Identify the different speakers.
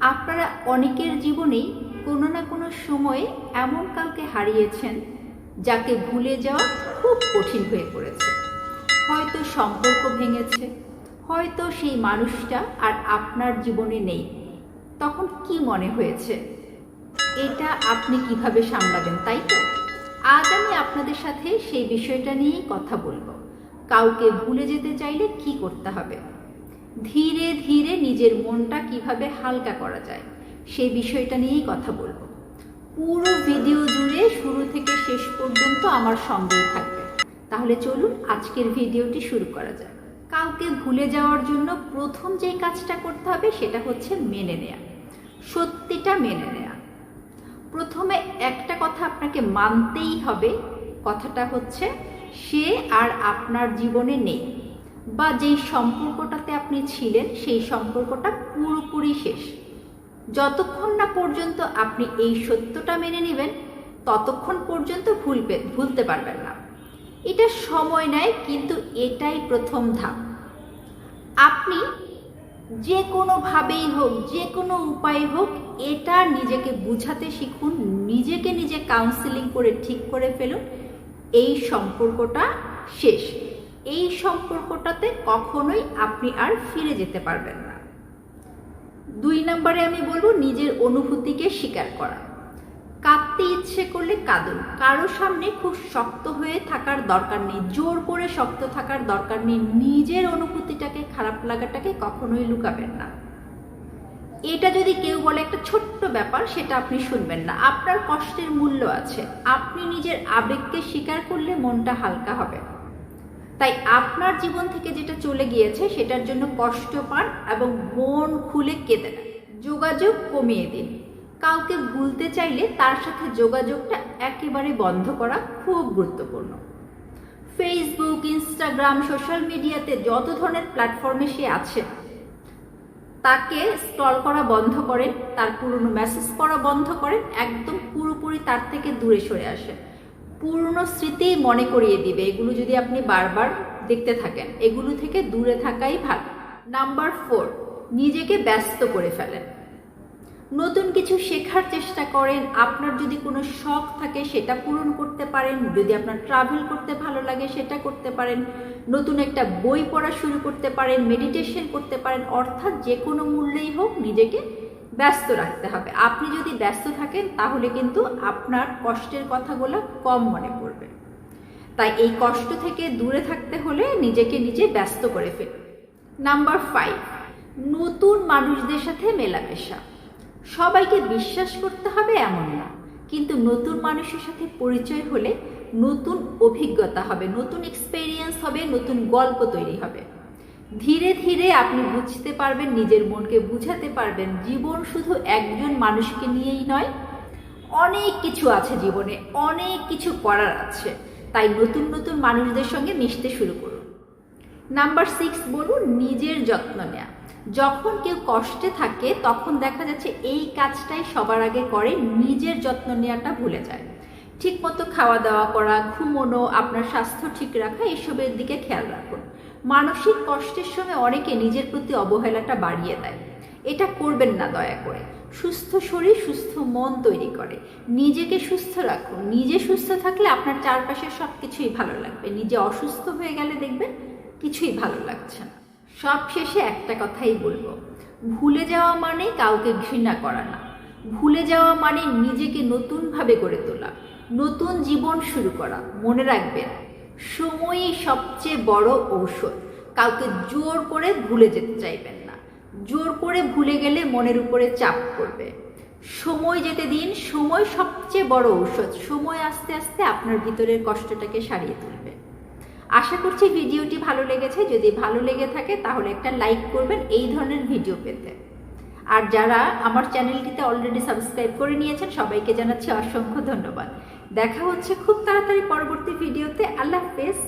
Speaker 1: আপনারা অনেকের জীবনেই কোনো না কোনো সময়ে এমন কাউকে হারিয়েছেন যাকে ভুলে যাওয়া খুব কঠিন হয়ে পড়েছে। হয়তো সম্পর্ক ভেঙেছে, হয়তো সেই মানুষটা আর আপনার জীবনে নেই। তখন কি মনে হয়েছে? এটা আপনি কীভাবে সামলাবেন, তাই তো? আজ আমি আপনাদের সাথে সেই বিষয়টা নিয়েই কথা বলব। কাউকে ভুলে যেতে চাইলে কি করতে হবে? ধীরে ধীরে নিজের মনটা কীভাবে হালকা করা যায় সেই বিষয়টা নিয়েই কথা বলব। পুরো ভিডিও জুড়ে শুরু থেকে শেষ পর্যন্ত আমার সঙ্গেই থাকবে। তাহলে চলুন আজকের ভিডিওটি শুরু করা যাক। কাউকে ভুলে যাওয়ার জন্য প্রথম যে কাজটা করতে হবে সেটা হচ্ছে মেনে নেয়া। সত্যিটা মেনে নেয়া। প্রথমে একটা কথা আপনাকে মানতেই হবে, কথাটা হচ্ছে সে আর আপনার জীবনে নেই। বা যেই সম্পর্কটাতে আপনি ছিলেন, সেই সম্পর্কটা পুরোপুরি শেষ। যতক্ষণ না পর্যন্ত আপনি এই সত্যটা মেনে নেবেন, ততক্ষণ পর্যন্ত ভুলবে ভুলতে পারবেন না। এটা সময় নেয়, কিন্তু এটাই প্রথম ধাপ। আপনি যে কোনোভাবেই হোক যে কোনো উপায়ে হোক, এটা নিজেকে বুঝাতে শিখুন, নিজেকে নিজে কাউন্সিলিং করে ঠিক করে ফেলুন, এই সম্পর্কটা শেষ। এই সম্পর্কটাতে কখনোই আপনি আর ফিরে যেতে পারবেন না। দুই নম্বরে আমি বলব নিজের অনুভূতিকে স্বীকার করা। কাঁদতে ইচ্ছে করলে কাঁদুন। কারও সামনে খুব শক্ত হয়ে থাকার দরকার নেই। জোর করে শক্ত থাকার দরকার নেই। নিজের অনুভূতিটাকে খারাপ লাগাটাকে কখনোই লুকাবেন না। এটা যদি কেউ বলে একটা ছোট্ট ব্যাপার, সেটা আপনি শুনবেন না। আপনার কষ্টের মূল্য আছে। আপনি নিজের আবেগকে স্বীকার করলে মনটা হালকা হবে। তাই আপনার জীবন থেকে যেটা চলে গিয়েছে সেটার জন্য কষ্ট পান এবং মন খুলে কেঁদে নেন যোগাযোগ কমিয়ে দিন। কাউকে ভুলতে চাইলে তার সাথে যোগাযোগটা একেবারে বন্ধ করা খুব গুরুত্বপূর্ণ। ফেসবুক ইনস্টাগ্রাম সোশ্যাল মিডিয়াতে যত ধরনের প্ল্যাটফর্মে সে আছে, তাকে স্টল করা বন্ধ করেন, তার পুরনো মেসেজ করা বন্ধ করেন, একদম পুরোপুরি তার থেকে দূরে সরে আসেন। পুরনো স্মৃতি মনে করিয়ে দিবে। এগুলো যদি আপনি বারবার দেখতে থাকেন, এগুলো থেকে দূরে থাকাই ভালো। নাম্বার ফোর, নিজেকে ব্যস্ত করে ফেলেন। নতুন কিছু শেখার চেষ্টা করেন। আপনার যদি কোনো শখ থাকে, সেটা পূরণ করতে পারেন। যদি আপনার ট্রাভেল করতে ভালো লাগে, সেটা করতে পারেন। নতুন একটা বই পড়া শুরু করতে পারেন মেডিটেশন করতে পারেন। অর্থাৎ যে কোনো মূল্যেই হোক নিজেকে ব্যস্ত রাখতে হবে। আপনি যদি ব্যস্ত থাকেন, তাহলে কিন্তু আপনার কষ্টের কথাগুলো কম মনে পড়বে। তাই এই কষ্ট থেকে দূরে থাকতে হলে নিজেকে নিজে ব্যস্ত করে ফেলুন। নাম্বার ফাইভ নতুন মানুষদের সাথে মেলামেশা। সবাইকে বিশ্বাস করতে হবে এমন না, কিন্তু নতুন মানুষের সাথে পরিচয় হলে নতুন অভিজ্ঞতা হবে, নতুন এক্সপেরিয়েন্স হবে, নতুন গল্প তৈরি হবে। ধীরে ধীরে আপনি বুঝতে পারবেন, নিজের মনকে বুঝাতে পারবেন, জীবন শুধু একজন মানুষকে নিয়েই নয়, অনেক কিছু আছে জীবনে, অনেক কিছু করার আছে। তাই নতুন নতুন মানুষদের সঙ্গে মিশতে শুরু করুন। নাম্বার সিক্স বলুন, নিজের যত্ন নেওয়া যখন কেউ কষ্টে থাকে, তখন দেখা যাচ্ছে এই কাজটাই সবার আগে করে, নিজের যত্ন নেওয়াটা ভুলে যায়। ঠিক মতো খাওয়া দাওয়া করা, ঘুমোনো, আপনার স্বাস্থ্য ঠিক রাখা, এসবের দিকে খেয়াল রাখুন। মানসিক কষ্টের সময় অনেকে নিজের প্রতি অবহেলাটা বাড়িয়ে দেয়। এটা করবেন না দয়া করে। সুস্থ শরীর, সুস্থ মন তৈরি করে। নিজেকে সুস্থ রাখুন। নিজে সুস্থ থাকলে আপনার চারপাশের সব কিছুই ভালো লাগবে। নিজে অসুস্থ হয়ে গেলে দেখবেন কিছুই ভালো লাগছে না। সব শেষে একটা কথাই বলব। ভুলে যাওয়া মানে কাউকে ঘৃণা করা না। ভুলে যাওয়া মানে নিজেকে নতুনভাবে গড়ে তোলা। নতুন জীবন শুরু করা। মনে রাখবেন সময়ই সবচেয়ে বড় ঔষধ। কাউকে জোর করে ভুলে যেতে চাইবেন না। জোর করে ভুলে গেলে মনের উপরে চাপ পড়বে। সময় যেতে দিন, সময় সবচেয়ে বড় ঔষধ। সময় আস্তে আস্তে আপনার ভিতরের কষ্টটাকে সারিয়ে তুলবে। আশা করছি ভিডিওটি ভালো লেগেছে। যদি ভালো লেগে থাকে, তাহলে একটা লাইক করবেন এই ধরনের ভিডিও পেতে। আর যারা আমার চ্যানেলটিতে অলরেডি সাবস্ক্রাইব করে নিয়েছেন, সবাইকে জানাচ্ছি অসংখ্য ধন্যবাদ। দেখা হচ্ছে খুব তাড়াতাড়ি পরবর্তী ভিডিওতে। আল্লাহ হাফেজ।